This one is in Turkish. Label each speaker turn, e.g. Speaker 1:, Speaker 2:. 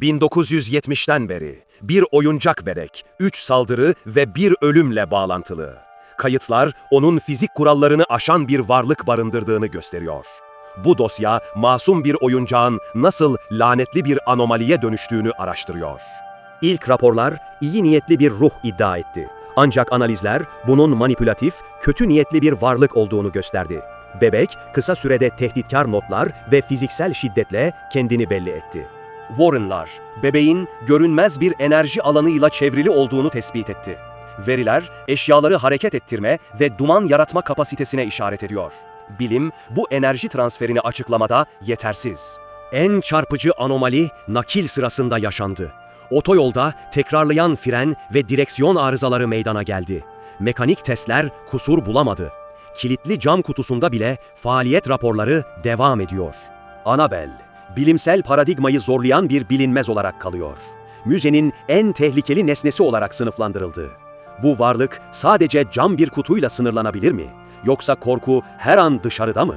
Speaker 1: 1970'ten beri bir oyuncak bebek, 3 saldırı ve bir ölümle bağlantılı. Kayıtlar onun fizik kurallarını aşan bir varlık barındırdığını gösteriyor. Bu dosya masum bir oyuncağın nasıl lanetli bir anomaliye dönüştüğünü araştırıyor.
Speaker 2: İlk raporlar iyi niyetli bir ruh iddia etti. Ancak analizler bunun manipülatif, kötü niyetli bir varlık olduğunu gösterdi. Bebek kısa sürede tehditkar notlar ve fiziksel şiddetle kendini belli etti. Warren'lar, bebeğin görünmez bir enerji alanıyla çevrili olduğunu tespit etti. Veriler, eşyaları hareket ettirme ve duman yaratma kapasitesine işaret ediyor. Bilim, bu enerji transferini açıklamada yetersiz. En çarpıcı anomali nakil sırasında yaşandı. Otoyolda tekrarlayan fren ve direksiyon arızaları meydana geldi. Mekanik testler kusur bulamadı. Kilitli cam kutusunda bile faaliyet raporları devam ediyor. Anabel, bilimsel paradigmayı zorlayan bir bilinmez olarak kalıyor. Müzenin en tehlikeli nesnesi olarak sınıflandırıldı. Bu varlık sadece cam bir kutuyla sınırlanabilir mi? Yoksa korku her an dışarıda mı?